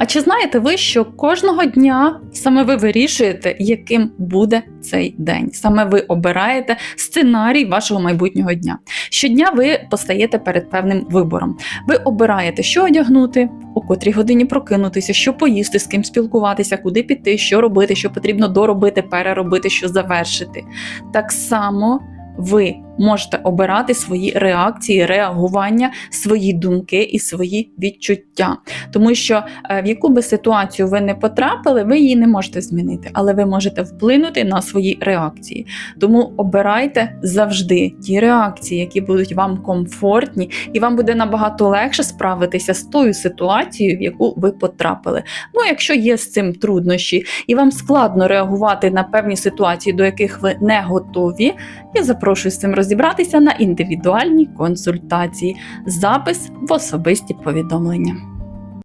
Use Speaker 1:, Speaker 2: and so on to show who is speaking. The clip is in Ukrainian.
Speaker 1: А чи знаєте ви, що кожного дня саме ви вирішуєте, яким буде цей день? Саме ви обираєте сценарій вашого майбутнього дня. Щодня ви постаєте перед певним вибором. Ви обираєте, що одягнути, у котрій годині прокинутися, що поїсти, з ким спілкуватися, куди піти, що робити, що потрібно доробити, переробити, що завершити. Так само ви можете обирати свої реакції, реагування, свої думки і свої відчуття. Тому що е, в яку би ситуацію ви не потрапили, ви її не можете змінити, але ви можете вплинути на свої реакції. Тому обирайте завжди ті реакції, які будуть вам комфортні, і вам буде набагато легше справитися з тою ситуацією, в яку ви потрапили. Ну, якщо є з цим труднощі, і вам складно реагувати на певні ситуації, до яких ви не готові, я запрошую з цим розібратися на індивідуальній консультації. Запис в особисті повідомлення.